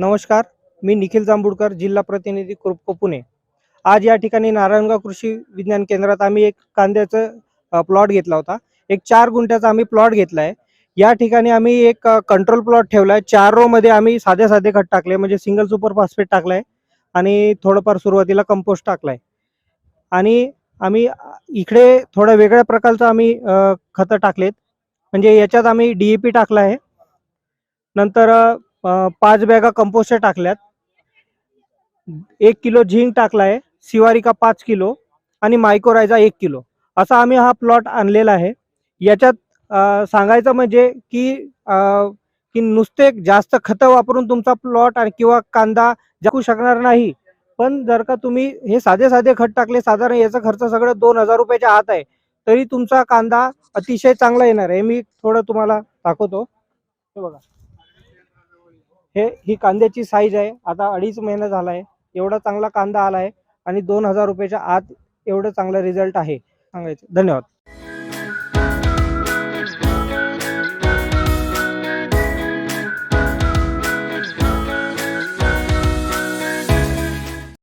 नमस्कार मी निखिल जांभूडकर जिल्हा प्रतिनिधी कृप पुणे. आज या ठिकाणी नारायणगाव कृषी विज्ञान केंद्रात आम्ही एक कांद्याचं प्लॉट घेतला होता. एक चार गुंठ्याचा आम्ही प्लॉट घेतला आहे या ठिकाणी आम्ही एक कंट्रोल प्लॉट ठेवला आहे चार रो मध्ये आम्ही साधे साधे खत टाकले म्हणजे सिंगल सुपर फॉस्फेट टाकलाय आणि थोडंफार सुरुवातीला कंपोस्ट टाकलाय. आणि आम्ही इकडे थोड्या वेगळ्या प्रकारचं आम्ही खतं टाकलेत. म्हणजे याच्यात आम्ही डीईपी टाकला आहे. नंतर पाच बॅगा कंपोस्ट टाकल्यात. एक किलो झिंक टाकलाय शिवारिका पाच किलो आणि मायकोरायझा एक किलो. असा आम्ही हा प्लॉट आणलेला आहे. याच्यात सांगायचं म्हणजे की की नुसते जास्त खतं वापरून तुमचा प्लॉट किंवा कांदा जगू शकणार नाही. पण जर का तुम्ही हे साधे साधे खत टाकले साधारण याचा खर्च सगळं दोन हजार रुपयाच्या आत आहे तरी तुमचा कांदा अतिशय चांगला येणार आहे. मी थोडं तुम्हाला दाखवतो. हे बघा. हे ही कांद्याची साईज आहे. आता अडीच महिना झाला आहे एवढा चांगला कांदा आला आहे आणि दोन हजार रुपयाच्या आत एवढं चांगला रिझल्ट आहे. सांगायचं. धन्यवाद.